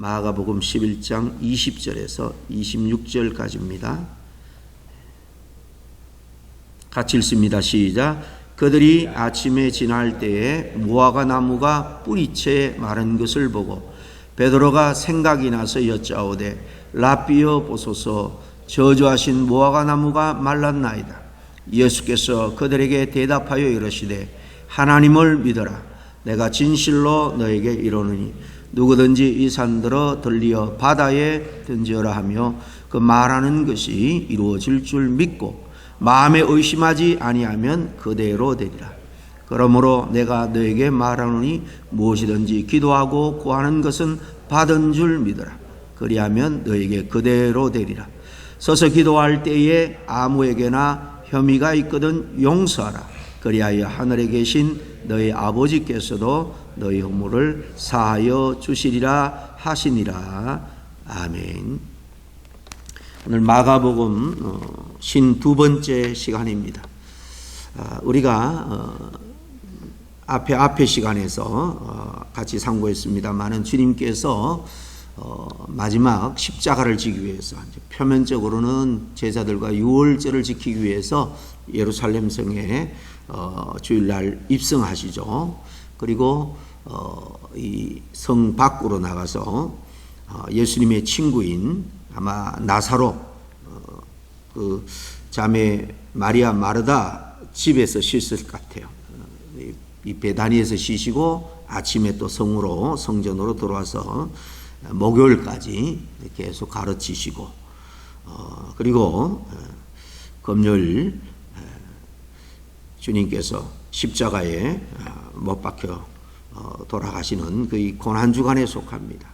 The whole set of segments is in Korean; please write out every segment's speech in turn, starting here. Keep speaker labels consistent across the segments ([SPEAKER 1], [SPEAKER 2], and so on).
[SPEAKER 1] 마가복음 11장 20절에서 26절까지입니다. 같이 읽습니다. 시작. 그들이 아침에 지날 때에 무화과 나무가 뿌리채 마른 것을 보고 베드로가 생각이 나서 여짜오되 라비어 보소서 저주하신 무화과 나무가 말랐나이다. 예수께서 그들에게 대답하여 이르시되 하나님을 믿어라. 내가 진실로 너에게 이르노니 누구든지 이 산들어 들리어 바다에 던지어라 하며 그 말하는 것이 이루어질 줄 믿고 마음에 의심하지 아니하면 그대로 되리라. 그러므로 내가 너에게 말하노니 무엇이든지 기도하고 구하는 것은 받은 줄 믿어라. 그리하면 너에게 그대로 되리라. 서서 기도할 때에 아무에게나 혐의가 있거든 용서하라. 그리하여 하늘에 계신 너희 아버지께서도 너희 허물을 사하여 주시리라 하시니라. 아멘. 오늘 마가복음 어, 신두 번째 시간입니다. 아, 우리가 어, 앞에 앞에 시간에서 어, 같이 상고했습니다만은 주님께서 마지막 십자가를 지기 위해서 표면적으로는 제자들과 유월절을 지키기 위해서 예루살렘 성에 주일날 입성하시죠. 그리고 이성 밖으로 나가서 예수님의 친구인 아마 나사로 어, 그 자매 마리아 마르다 집에서 쉴을 것 같아요. 어, 이 베다니에서 쉬시고 아침에 또 성으로 성전으로 들어와서 목요일까지 계속 가르치시고 어, 그리고 금요일 주님께서 십자가에 못 박혀 돌아가시는 그 고난 주간에 속합니다.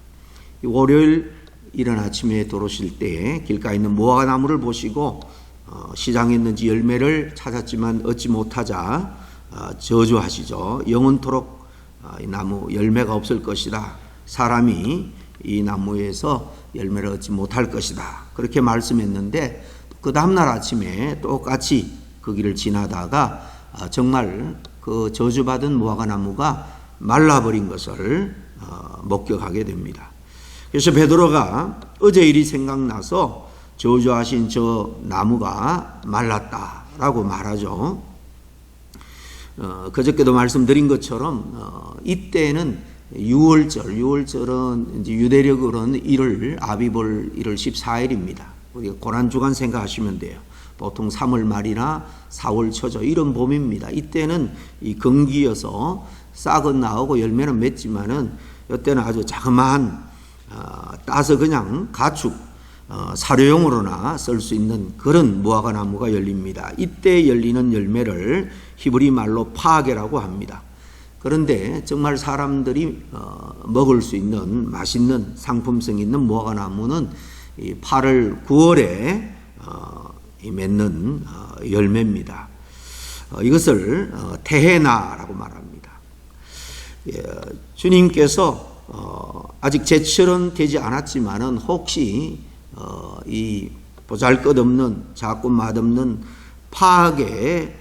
[SPEAKER 1] 월요일 이른 아침에 들어오실 때 길가에 있는 무화과 나무를 보시고 어, 시장에 있는지 열매를 찾았지만 얻지 못하자 어, 저주하시죠. 영원토록 어, 이 나무 열매가 없을 것이다. 사람이 이 나무에서 열매를 얻지 못할 것이다. 그렇게 말씀했는데 그 다음날 아침에 똑같이 그 길을 지나다가 어, 정말 그 저주받은 무화과 나무가 말라버린 것을 어, 목격하게 됩니다. 그래서 베드로가 어제 일이 생각나서 저주하신 저 나무가 말랐다라고 말하죠. 어, 그저께도 말씀드린 것처럼 어, 이때는 6월절, 6월절은 이제 유대력으로는 1월 아비볼 1월 14일입니다. 우리가 고난 주간 생각하시면 돼요. 보통 3월 말이나 4월 초죠. 이런 봄입니다. 이때는 이 건기여서 싹은 나오고 열매는 맺지만은 이때는 아주 자그마한 어, 따서 그냥 가축 어, 사료용으로나 쓸 수 있는 그런 무화과 나무가 열립니다. 이때 열리는 열매를 히브리 말로 파게라고 합니다. 그런데 정말 사람들이 어, 먹을 수 있는 맛있는 상품성 있는 무화과 나무는 8월 9월에 맺는 열매입니다. 이것을 테헤나라고 말합니다. 예, 주님께서 어, 아직 제철은 되지 않았지만은 혹시 어, 이 보잘것없는 작고 맛없는 파괴라도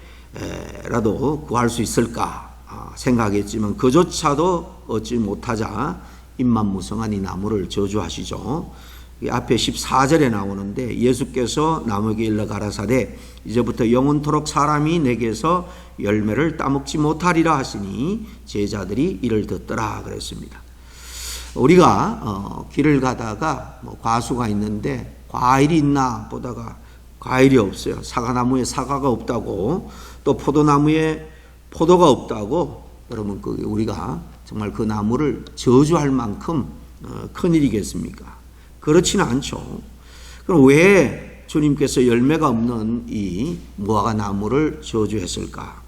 [SPEAKER 1] 구할 수 있을까 아, 생각했지만 그조차도 얻지 못하자 입만 무성한 이 나무를 저주하시죠. 앞에 14절에 나오는데 예수께서 나무에게 일러 가라사대 이제부터 영원토록 사람이 내게서 열매를 따먹지 못하리라 하시니 제자들이 이를 듣더라 그랬습니다. 우리가 어, 길을 가다가 뭐 과수가 있는데 과일이 있나 보다가 과일이 없어요. 사과나무에 사과가 없다고 또 포도나무에 포도가 없다고 그러면 그 우리가 정말 그 나무를 저주할 만큼 어, 큰 일이겠습니까? 그렇지는 않죠. 그럼 왜 주님께서 열매가 없는 이 무화과 나무를 저주했을까?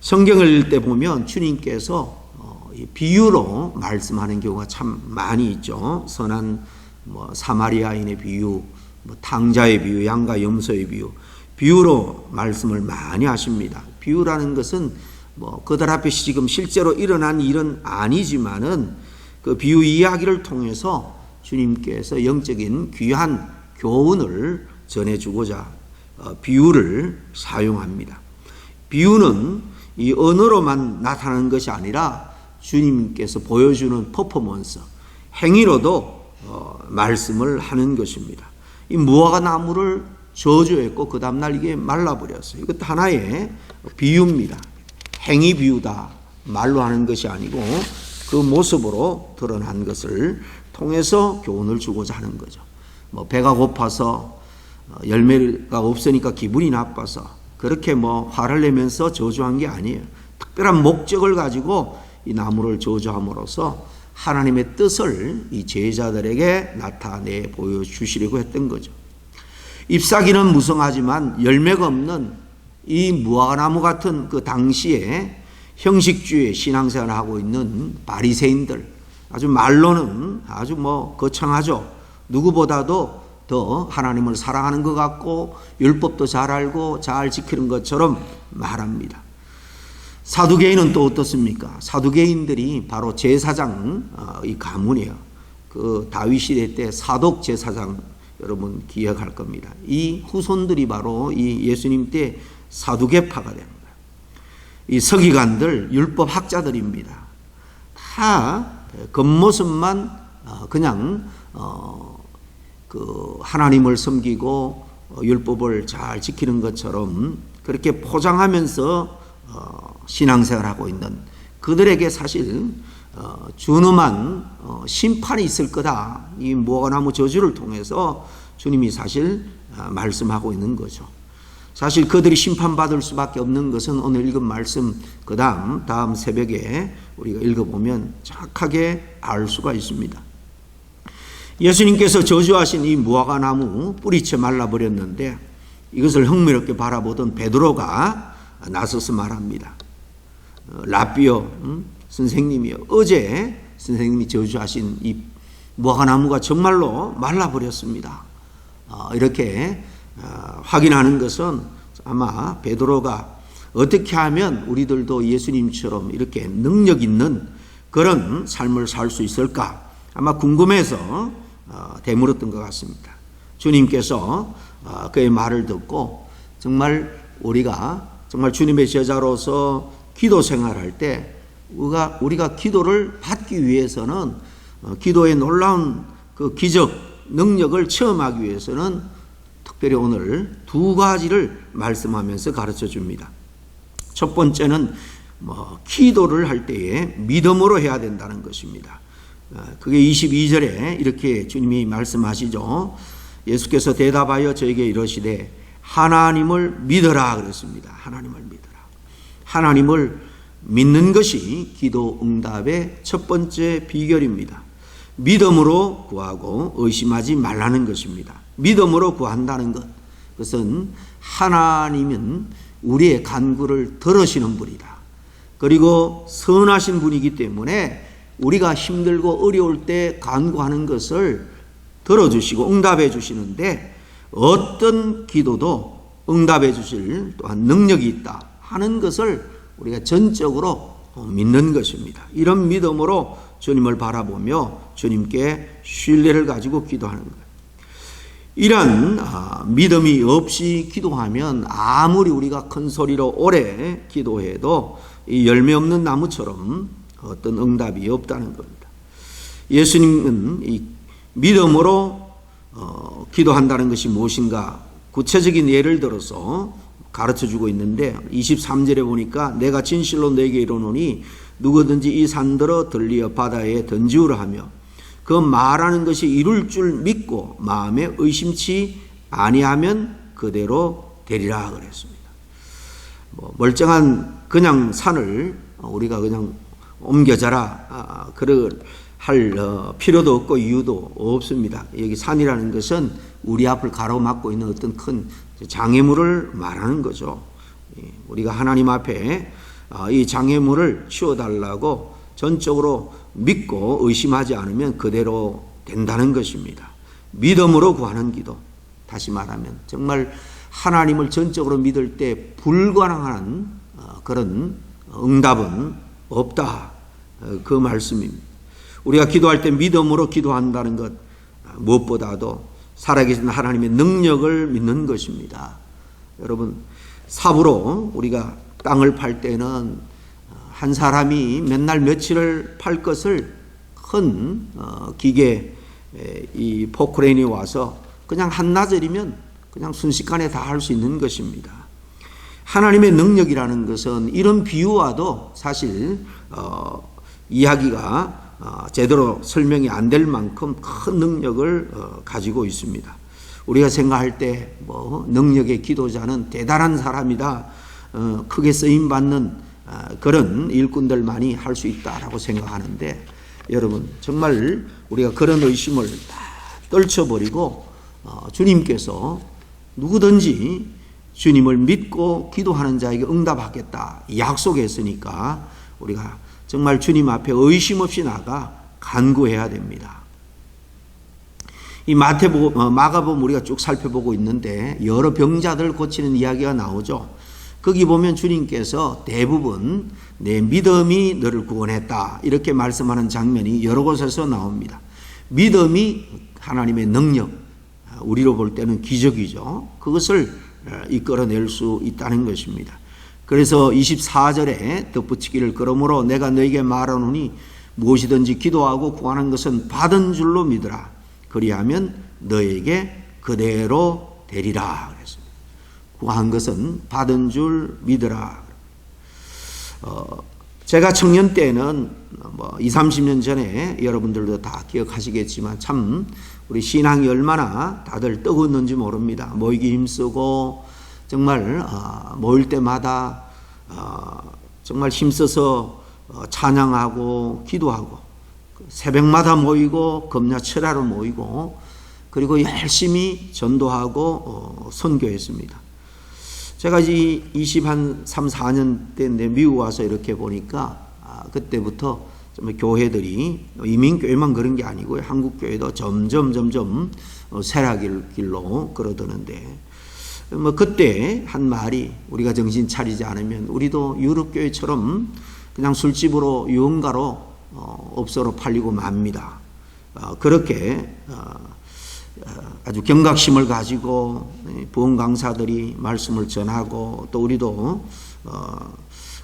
[SPEAKER 1] 성경을 읽을 때 보면 주님께서 비유로 말씀하는 경우가 참 많이 있죠. 선한 뭐 사마리아인의 비유, 뭐 탕자의 비유, 양과 염소의 비유, 비유로 말씀을 많이 하십니다. 비유라는 것은 뭐 그들 앞에 지금 실제로 일어난 일은 아니지만은 그 비유 이야기를 통해서 주님께서 영적인 귀한 교훈을 전해주고자 어, 비유를 사용합니다. 비유는 이 언어로만 나타나는 것이 아니라 주님께서 보여주는 퍼포먼스, 행위로도 어, 말씀을 하는 것입니다. 이 무화과 나무를 저주했고 그 다음날 이게 말라버렸어요. 이것도 하나의 비유입니다. 행위 비유다. 말로 하는 것이 아니고 그 모습으로 드러난 것을 통해서 교훈을 주고자 하는 거죠. 뭐 배가 고파서 어, 열매가 없으니까 기분이 나빠서 그렇게 뭐 화를 내면서 저주한 게 아니에요. 특별한 목적을 가지고 이 나무를 저주함으로써 하나님의 뜻을 이 제자들에게 나타내 보여주시려고 했던 거죠. 잎사귀는 무성하지만 열매가 없는 이 무화과나무 같은 그 당시에 형식주의 신앙생활을 하고 있는 바리새인들 아주 말로는 아주 뭐 거창하죠. 누구보다도 더 하나님을 사랑하는 것 같고 율법도 잘 알고 잘 지키는 것처럼 말합니다. 사두개인은 또 어떻습니까? 사두개인들이 바로 제사장 어, 이 가문이에요. 그 다윗 시대 때 사독 제사장 여러분 기억할 겁니다. 이 후손들이 바로 이 예수님 때 사두개파가 거예요. 이 서기관들 율법 학자들입니다. 다 겉모습만 어, 그냥 어, 그 하나님을 섬기고 율법을 잘 지키는 것처럼 그렇게 포장하면서 신앙생활하고 있는 그들에게 사실 어, 준엄한 어, 심판이 있을 거다. 이 무화과나무 저주를 통해서 주님이 사실 어, 말씀하고 있는 거죠. 사실 그들이 심판받을 수밖에 없는 것은 오늘 읽은 말씀 그 다음 다음 새벽에 우리가 읽어보면 정확하게 알 수가 있습니다. 예수님께서 저주하신 이 무화과 나무 뿌리채 말라버렸는데 이것을 흥미롭게 바라보던 베드로가 나서서 말합니다. 라비오 선생님이요. 어제 선생님이 저주하신 이 무화과 나무가 정말로 말라버렸습니다. 어, 이렇게 어, 확인하는 것은 아마 베드로가 어떻게 하면 우리들도 예수님처럼 이렇게 능력 있는 그런 삶을 살 수 있을까? 아마 궁금해서 어, 되물었던 것 같습니다. 주님께서 그의 말을 듣고 정말 우리가 정말 주님의 제자로서 기도 생활할 때 우리가, 우리가 기도를 받기 위해서는 어, 기도의 놀라운 그 기적 능력을 체험하기 위해서는 특별히 오늘 두 가지를 말씀하면서 가르쳐 줍니다. 첫 번째는 뭐 기도를 할 때에 믿음으로 해야 된다는 것입니다. 어, 그게 22절에 이렇게 주님이 말씀하시죠. 예수께서 대답하여 저에게 이러시되 하나님을 믿어라 그랬습니다. 하나님을 믿어라. 하나님을 믿는 것이 기도 응답의 첫 번째 비결입니다. 믿음으로 구하고 의심하지 말라는 것입니다. 믿음으로 구한다는 것. 그것은 하나님은 우리의 간구를 들으시는 분이다. 그리고 선하신 분이기 때문에 우리가 힘들고 어려울 때 간구하는 것을 들어주시고 응답해 주시는데 어떤 기도도 응답해 주실 또한 능력이 있다 하는 것을 우리가 전적으로 믿는 것입니다. 이런 믿음으로 주님을 바라보며 주님께 신뢰를 가지고 기도하는 거예요. 이런 아, 믿음이 없이 기도하면 아무리 우리가 큰 소리로 오래 기도해도 열매 없는 나무처럼 어떤 응답이 없다는 겁니다. 예수님은 이 믿음으로 어, 기도한다는 것이 무엇인가 구체적인 예를 들어서 가르쳐 주고 있는데 23절에 보니까 내가 진실로 내게 이르노니 누구든지 이 산들어 들리어 바다에 던지우라 하며 그 말하는 것이 이룰 줄 믿고 마음에 의심치 아니하면 그대로 되리라 그랬습니다. 뭐 멀쩡한 그냥 산을 우리가 그냥 옮겨져라 아, 그럴 할 어, 필요도 없고 이유도 없습니다. 여기 산이라는 것은 우리 앞을 가로막고 있는 어떤 큰 장애물을 말하는 거죠. 우리가 하나님 앞에 아, 이 장애물을 치워달라고 전적으로 믿고 의심하지 않으면 그대로 된다는 것입니다. 믿음으로 구하는 기도. 다시 말하면 정말 하나님을 전적으로 믿을 때 불가능한 어, 그런 응답은 없다. 어, 그 말씀입니다. 우리가 기도할 때 믿음으로 기도한다는 것 아, 무엇보다도 살아계신 하나님의 능력을 믿는 것입니다. 여러분, 삽으로 우리가 땅을 팔 때는 한 사람이 맨날 며칠을 팔 것을 큰 어, 기계 에, 이 포크레인이 와서 그냥 한나절이면 그냥 순식간에 다 할 수 있는 것입니다. 하나님의 능력이라는 것은 이런 비유와도 사실 어, 이야기가 어, 제대로 설명이 안 될 만큼 큰 능력을 어, 가지고 있습니다. 우리가 생각할 때 뭐 능력의 기도자는 대단한 사람이다, 어, 크게 쓰임 받는 어, 그런 일꾼들만이 할 수 있다라고 생각하는데 여러분 정말 우리가 그런 의심을 다 떨쳐버리고 어, 주님께서 누구든지 주님을 믿고 기도하는 자에게 응답하겠다 약속했으니까 우리가 정말 주님 앞에 의심 없이 나가 간구해야 됩니다. 이 마태복음, 어, 마가복음 우리가 쭉 살펴보고 있는데 여러 병자들 고치는 이야기가 나오죠. 거기 보면 주님께서 대부분 내 믿음이 너를 구원했다 이렇게 말씀하는 장면이 여러 곳에서 나옵니다. 믿음이 하나님의 능력, 우리로 볼 때는 기적이죠. 그것을 어, 이끌어낼 수 있다는 것입니다. 그래서 24절에 덧붙이기를 그러므로 내가 너에게 말하노니 무엇이든지 기도하고 구하는 것은 받은 줄로 믿으라. 그리하면 너에게 그대로 되리라. 구한 것은 받은 줄 믿으라. 어, 제가 청년 때는 뭐 2, 30년 전에 여러분들도 다 기억하시겠지만 참 우리 신앙이 얼마나 다들 뜨거웠는지 모릅니다. 모이기 힘쓰고 정말 어, 모일 때마다 어, 정말 힘써서 어, 찬양하고 기도하고 새벽마다 모이고 금야철하러 모이고 그리고 열심히 전도하고 선교했습니다. 제가 이제 20한 3, 4년 때인데 미국 와서 이렇게 보니까 아, 그때부터 좀 교회들이 이민교회만 그런 게 아니고요. 한국교회도 점점 점점 쇠락길 길로 걸어드는데 뭐 그때 한 말이 우리가 정신 차리지 않으면 우리도 유럽 교회처럼 그냥 술집으로 유흥가로 어, 업소로 팔리고 맙니다. 어, 그렇게 어, 아주 경각심을 가지고 부흥 강사들이 말씀을 전하고 또 우리도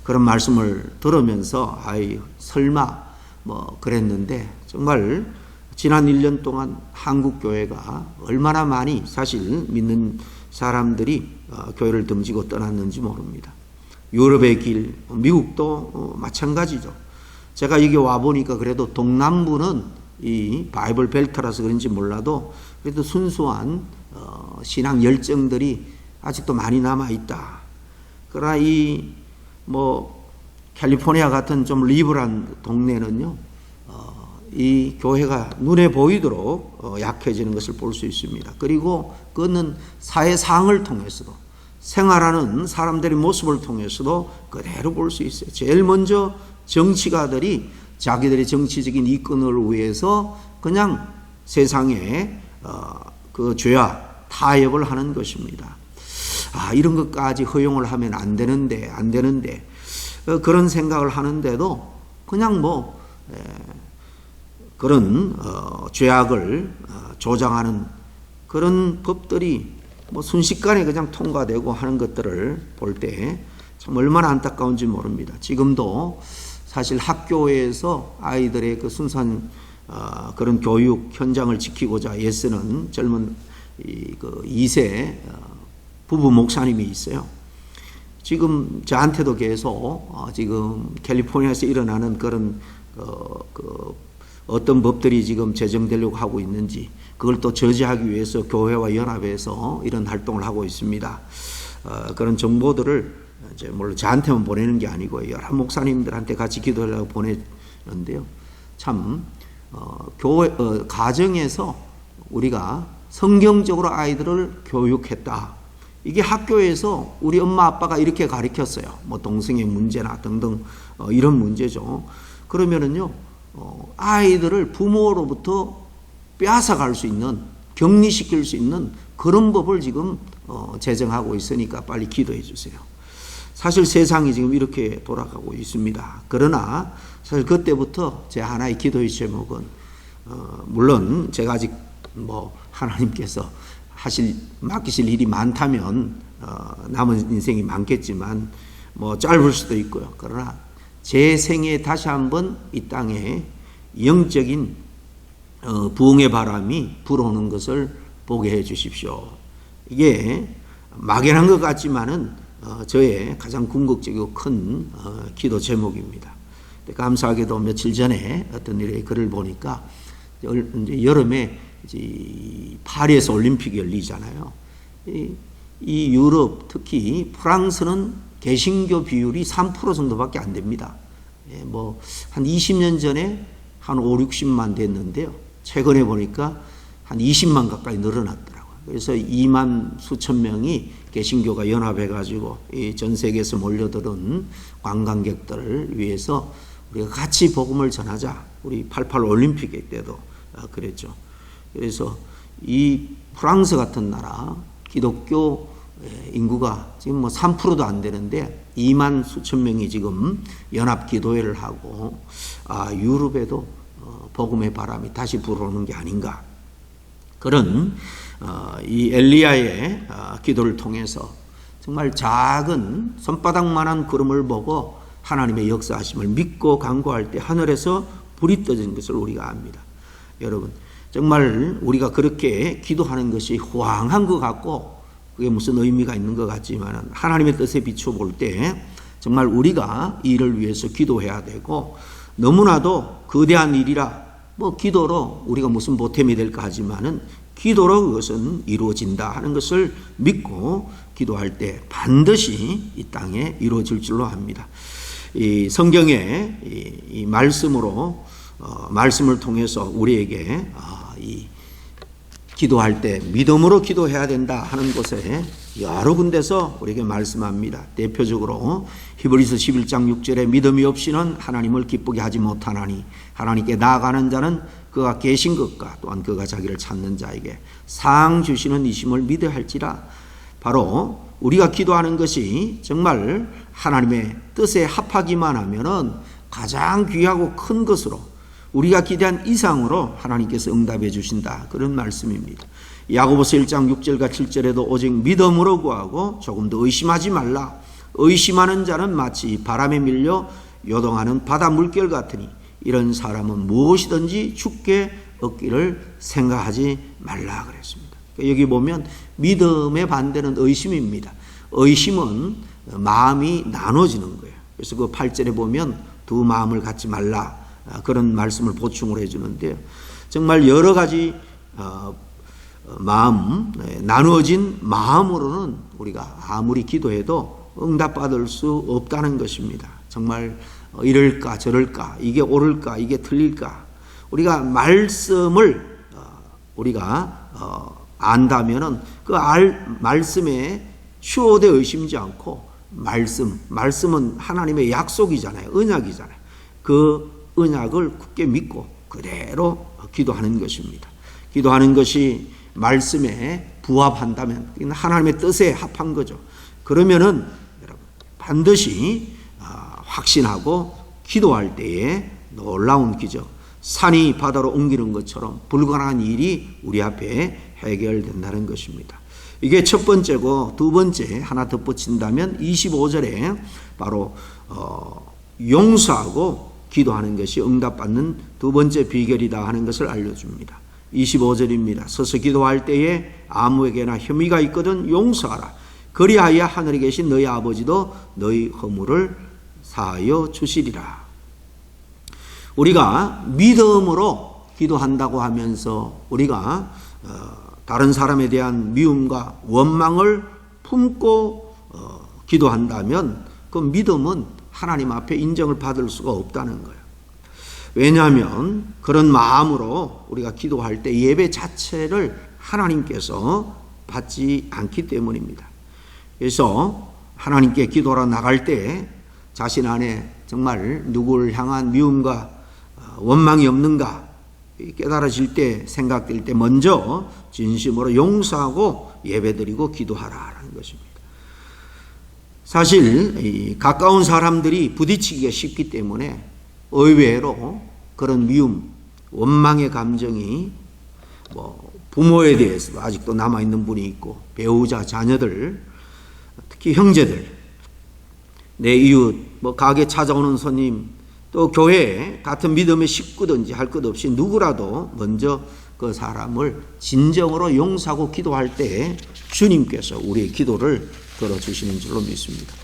[SPEAKER 1] 그런 말씀을 들으면서 아이 설마 뭐 그랬는데 정말 지난 1년 동안 한국 교회가 얼마나 많이 사실 믿는 사람들이 어, 교회를 등지고 떠났는지 모릅니다. 유럽의 길, 미국도 어, 마찬가지죠. 제가 여기 와 보니까 그래도 동남부는 이 바이블 벨트라서 그런지 몰라도 그래도 순수한 어, 신앙 열정들이 아직도 많이 남아 있다. 그러나 이 뭐 캘리포니아 같은 좀 리버한 동네는요, 어, 이 교회가 눈에 보이도록 어, 약해지는 것을 볼 수 있습니다. 그리고 그는 사회상을 통해서도 생활하는 사람들의 모습을 통해서도 그대로 볼 수 있어요. 제일 먼저 정치가들이 자기들의 정치적인 이권을 위해서 그냥 세상에 어, 그 죄와 타협을 하는 것입니다. 아, 이런 것까지 허용을 하면 안 되는데, 안 되는데, 어, 그런 생각을 하는데도 그냥 뭐 그런 어, 죄악을 어, 조장하는 그런 법들이 뭐 순식간에 그냥 통과되고 하는 것들을 볼 때 참 얼마나 안타까운지 모릅니다. 지금도 사실 학교에서 아이들의 그 순수한 그런 교육 현장을 지키고자 애쓰는 젊은 그 2세 부부 목사님이 있어요. 지금 저한테도 계속 어, 지금 캘리포니아에서 일어나는 그런 어, 그 어떤 법들이 지금 제정되려고 하고 있는지 그걸 또 저지하기 위해서 교회와 연합해서 이런 활동을 하고 있습니다. 어, 그런 정보들을 이제 물론 저한테만 보내는 게 아니고 여러 목사님들한테 같이 기도하려고 보내는데요. 참 어, 교회 어, 가정에서 우리가 성경적으로 아이들을 교육했다. 이게 학교에서 우리 엄마 아빠가 이렇게 가르쳤어요. 뭐 동성애 문제나 등등 어, 이런 문제죠. 그러면은요 어, 아이들을 부모로부터 빼앗아 갈 수 있는 격리시킬 수 있는 그런 법을 지금 어, 제정하고 있으니까 빨리 기도해 주세요. 사실 세상이 지금 이렇게 돌아가고 있습니다. 그러나 사실 그때부터 제 하나의 기도의 제목은 어, 물론 제가 아직 뭐 하나님께서 하실 맡기실 일이 많다면 어, 남은 인생이 많겠지만 뭐 짧을 수도 있고요. 그러나 제 생에 다시 한번 이 땅에 영적인 어, 부흥의 바람이 불어오는 것을 보게 해 주십시오. 이게 막연한 것 같지만은 어, 저의 가장 궁극적이고 큰 어, 기도 제목입니다. 감사하게도 며칠 전에 어떤 일에 글을 보니까 여름에 파리에서 올림픽이 열리잖아요. 이, 이 유럽 특히 프랑스는 개신교 비율이 3% 정도밖에 안 됩니다. 예, 뭐한 20년 전에 한 5, 60만 됐는데요. 최근에 보니까 한 20만 가까이 늘어났더라고요. 그래서 2만 수천 명이 개신교가 연합해 가지고 전 세계에서 몰려들은 관광객들을 위해서 우리가 같이 복음을 전하자. 우리 88 올림픽 때도 아, 그랬죠. 그래서 이 프랑스 같은 나라 기독교 인구가 지금 뭐 3%도 안 되는데 2만 수천 명이 지금 연합 기도회를 하고 아 유럽에도 어, 복음의 바람이 다시 불어오는 게 아닌가 그런 어, 이 엘리야의 어, 기도를 통해서 정말 작은 손바닥만한 구름을 보고 하나님의 역사하심을 믿고 간구할 때 하늘에서 불이 떠진 것을 우리가 압니다. 여러분 정말 우리가 그렇게 기도하는 것이 호황한 것 같고 그게 무슨 의미가 있는 것 같지만 하나님의 뜻에 비춰 볼때 정말 우리가 이 일을 위해서 기도해야 되고 너무나도 거대한 일이라 뭐 기도로 우리가 무슨 보탬이 될까 하지만은 기도로 그것은 이루어진다 하는 것을 믿고 기도할 때 반드시 이 땅에 이루어질 줄로 합니다. 이 성경의 이, 이 말씀으로 어, 말씀을 통해서 우리에게 어, 이 기도할 때 믿음으로 기도해야 된다 하는 곳에 여러 군데서 우리에게 말씀합니다. 대표적으로 히브리서 11장 6절에 믿음이 없이는 하나님을 기쁘게 하지 못하나니 하나님께 나아가는 자는 그가 계신 것과 또한 그가 자기를 찾는 자에게 상 주시는 이심을 믿어야 할지라 바로 우리가 기도하는 것이 정말 하나님의 뜻에 합하기만 하면은 가장 귀하고 큰 것으로 우리가 기대한 이상으로 하나님께서 응답해 주신다. 그런 말씀입니다. 야고보서 1장 6절과 7절에도 오직 믿음으로 구하고 조금 더 의심하지 말라. 의심하는 자는 마치 바람에 밀려 요동하는 바다 물결 같으니 이런 사람은 무엇이든지 죽게 얻기를 생각하지 말라 그랬습니다. 여기 보면 믿음의 반대는 의심입니다. 의심은 마음이 나눠지는 거예요. 그래서 그 8절에 보면 두 마음을 갖지 말라. 아, 그런 말씀을 보충을 해주는데요. 정말 여러 가지 어, 마음 네, 나누어진 마음으로는 우리가 아무리 기도해도 응답받을 수 없다는 것입니다. 정말 이럴까 저럴까 이게 옳을까 이게 틀릴까 우리가 말씀을 어, 우리가 어, 안다면은 그 알, 말씀에 추호되 의심지 않고 말씀 말씀은 하나님의 약속이잖아요 언약이잖아요 그 언약을 굳게 믿고 그대로 기도하는 것입니다. 기도하는 것이 말씀에 부합한다면 하나님의 뜻에 합한 거죠. 그러면은 여러분 반드시 아, 확신하고 기도할 때에 놀라운 기적, 산이 바다로 옮기는 것처럼 불가능한 일이 우리 앞에 해결된다는 것입니다. 이게 첫 번째고 두 번째 하나 덧붙인다면 25절에 바로 어, 용서하고 기도하는 것이 응답받는 두 번째 비결이다 하는 것을 알려줍니다. 25절입니다. 서서 기도할 때에 아무에게나 혐의가 있거든 용서하라. 그리하여 하늘에 계신 너희 아버지도 너희 허물을 사하여 주시리라. 우리가 믿음으로 기도한다고 하면서 우리가 어, 다른 사람에 대한 미움과 원망을 품고 어, 기도한다면 그 믿음은 하나님 앞에 인정을 받을 수가 없다는 거예요. 왜냐하면 그런 마음으로 우리가 기도할 때 예배 자체를 하나님께서 받지 않기 때문입니다. 그래서 하나님께 기도하러 나갈 때 자신 안에 정말 누구를 향한 미움과 어, 원망이 없는가 깨달아질 때 생각될 때 먼저 진심으로 용서하고 예배드리고 기도하라는 것입니다. 사실 가까운 사람들이 부딪히기가 쉽기 때문에 의외로 그런 미움, 원망의 감정이 뭐 부모에 대해서 아직도 남아 있는 분이 있고 배우자, 자녀들, 특히 형제들, 내 이웃, 뭐 가게 찾아오는 손님, 또 교회에 같은 믿음의 식구든지 할 것 없이 누구라도 먼저 그 사람을 진정으로 용서하고 기도할 때 주님께서 우리의 기도를 들어주시는 줄로 믿습니다.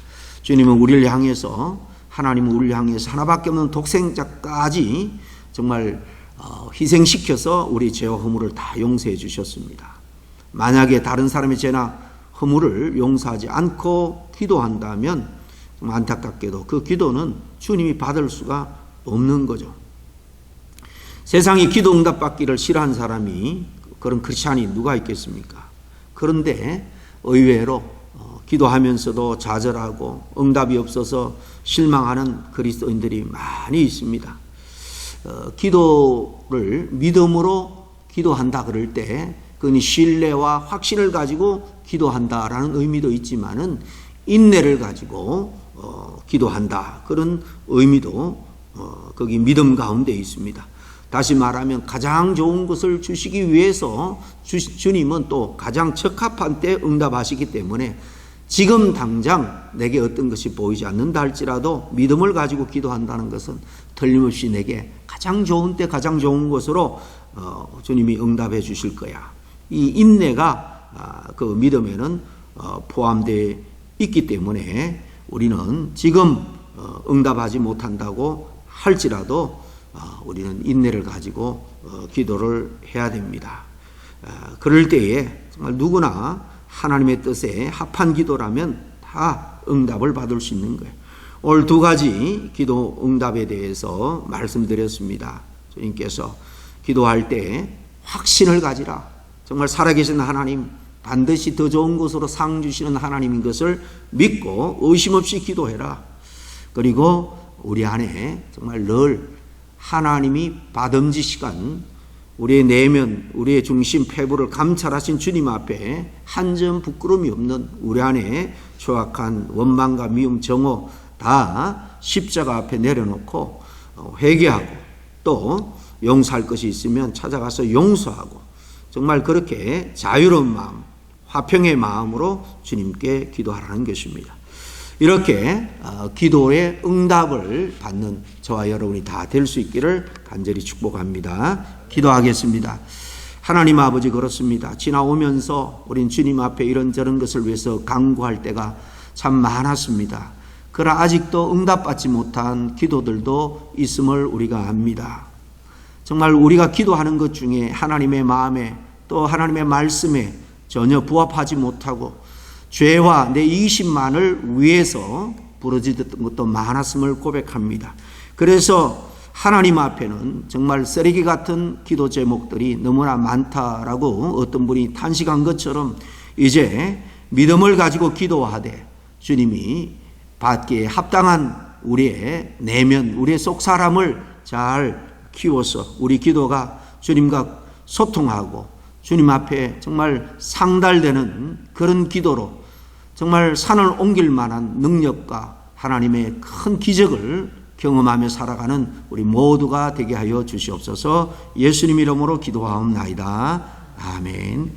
[SPEAKER 1] 주님은 우리를 향해서 하나님은 우리를 향해서 하나밖에 없는 독생자까지 정말 어, 희생시켜서 우리 죄와 허물을 다 용서해 주셨습니다. 만약에 다른 사람의 죄나 허물을 용서하지 않고 기도한다면 좀 안타깝게도 그 기도는 주님이 받을 수가 없는 거죠. 세상이 기도 응답 받기를 싫어하는 사람이 그런 크리스찬이 누가 있겠습니까? 그런데 의외로 어, 기도하면서도 좌절하고 응답이 없어서 실망하는 그리스도인들이 많이 있습니다. 어, 기도를 믿음으로 기도한다 그럴 때 그건 신뢰와 확신을 가지고 기도한다라는 의미도 있지만은 인내를 가지고 어, 기도한다 그런 의미도 어, 거기 믿음 가운데 있습니다. 다시 말하면 가장 좋은 것을 주시기 위해서 주, 주님은 또 가장 적합한 때 응답하시기 때문에 지금 당장 내게 어떤 것이 보이지 않는다 할지라도 믿음을 가지고 기도한다는 것은 틀림없이 내게 가장 좋은 때 가장 좋은 것으로 어, 주님이 응답해 주실 거야. 이 인내가 아, 그 믿음에는 어, 포함되어 있기 때문에 우리는 지금 어, 응답하지 못한다고 할지라도 어, 우리는 인내를 가지고 어, 기도를 해야 됩니다. 아, 그럴 때에 정말 누구나 하나님의 뜻에 합한 기도라면 다 응답을 받을 수 있는 거예요. 오늘 두 가지 기도 응답에 대해서 말씀드렸습니다. 주님께서 기도할 때 확신을 가지라. 정말 살아계신 하나님, 반드시 더 좋은 것으로 상 주시는 하나님인 것을 믿고 의심 없이 기도해라. 그리고 우리 안에 정말 늘 하나님이 받음지 시간 우리의 내면, 우리의 중심, 폐부를 감찰하신 주님 앞에 한 점 부끄러움이 없는 우리 안에 조악한 원망과 미움, 정오 다 십자가 앞에 내려놓고 어, 회개하고 또 용서할 것이 있으면 찾아가서 용서하고 정말 그렇게 자유로운 마음, 화평의 마음으로 주님께 기도하라는 것입니다. 이렇게 어, 기도의 응답을 받는 저와 여러분이 다 될 수 있기를 간절히 축복합니다. 기도하겠습니다. 하나님 아버지 그렇습니다. 지나오면서 우린 주님 앞에 이런저런 것을 위해서 강구할 때가 참 많았습니다. 그러나 아직도 응답받지 못한 기도들도 있음을 우리가 압니다. 정말 우리가 기도하는 것 중에 하나님의 마음에 또 하나님의 말씀에 전혀 부합하지 못하고 죄와 내 이심만을 위해서 부러지던 것도 많았음을 고백합니다. 그래서 하나님 앞에는 정말 쓰레기 같은 기도 제목들이 너무나 많다라고 어떤 분이 탄식한 것처럼 이제 믿음을 가지고 기도하되 주님이 받기에 합당한 우리의 내면, 우리의 속 사람을 잘 키워서 우리 기도가 주님과 소통하고 주님 앞에 정말 상달되는 그런 기도로 정말 산을 옮길 만한 능력과 하나님의 큰 기적을 경험하며 살아가는 우리 모두가 되게 하여 주시옵소서 예수님 이름으로 기도하옵나이다. 아멘.